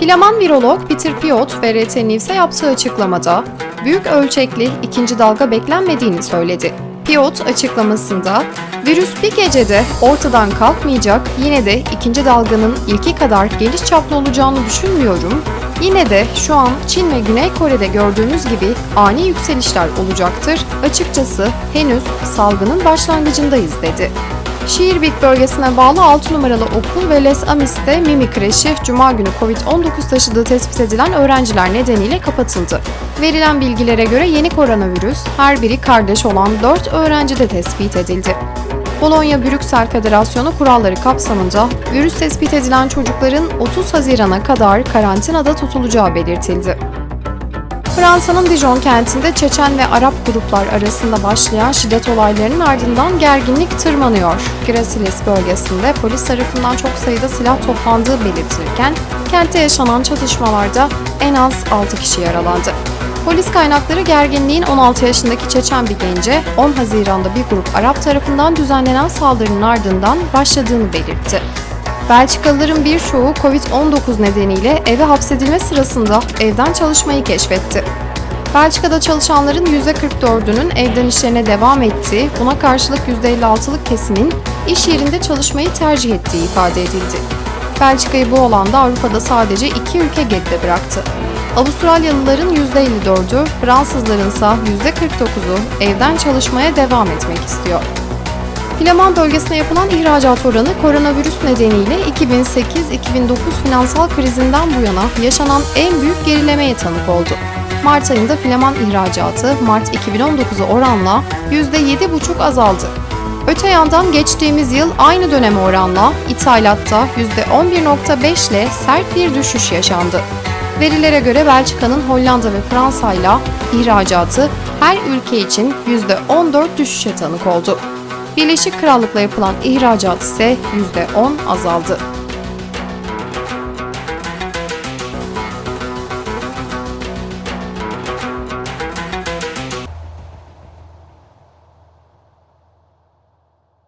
Flaman virolog Peter Piot FRT News'e yaptığı açıklamada büyük ölçekli ikinci dalga beklenmediğini söyledi. Piot açıklamasında virüs bir gecede ortadan kalkmayacak yine de ikinci dalganın ilki kadar geniş çaplı olacağını düşünmüyorum. Yine de şu an Çin ve Güney Kore'de gördüğünüz gibi ani yükselişler olacaktır. Açıkçası henüz salgının başlangıcındayız dedi. Şiirbik bölgesine bağlı 6 numaralı okul ve Les Amis'te Mimi Kreşi Cuma günü Covid-19 taşıdığı tespit edilen öğrenciler nedeniyle kapatıldı. Verilen bilgilere göre yeni koronavirüs her biri kardeş olan 4 öğrencide tespit edildi. Polonya Brüksel Federasyonu kuralları kapsamında virüs tespit edilen çocukların 30 Haziran'a kadar karantinada tutulacağı belirtildi. Fransa'nın Dijon kentinde Çeçen ve Arap gruplar arasında başlayan şiddet olaylarının ardından gerginlik tırmanıyor. Grasilis bölgesinde polis tarafından çok sayıda silah toplandığı belirtilirken, kentte yaşanan çatışmalarda en az 6 kişi yaralandı. Polis kaynakları gerginliğin 16 yaşındaki Çeçen bir gence 10 Haziran'da bir grup Arap tarafından düzenlenen saldırının ardından başladığını belirtti. Belçikalıların birçoğu Covid-19 nedeniyle eve hapsedilme sırasında evden çalışmayı keşfetti. Belçika'da çalışanların %44'ünün evden işlerine devam ettiği, buna karşılık %56'lık kesimin iş yerinde çalışmayı tercih ettiği ifade edildi. Belçika'yı bu olanda Avrupa'da sadece iki ülke geride bıraktı. Avustralyalıların %54'ü, Fransızların ise %49'u evden çalışmaya devam etmek istiyor. Flaman bölgesine yapılan ihracat oranı koronavirüs nedeniyle 2008-2009 finansal krizinden bu yana yaşanan en büyük gerilemeye tanık oldu. Mart ayında Flaman ihracatı Mart 2019'a oranla %7,5 azaldı. Öte yandan geçtiğimiz yıl aynı döneme oranla ithalatta %11,5 ile sert bir düşüş yaşandı. Verilere göre Belçika'nın Hollanda ve Fransa ile ihracatı her ülke için %14 düşüşe tanık oldu. Birleşik Krallık'la yapılan ihracat ise %10 azaldı.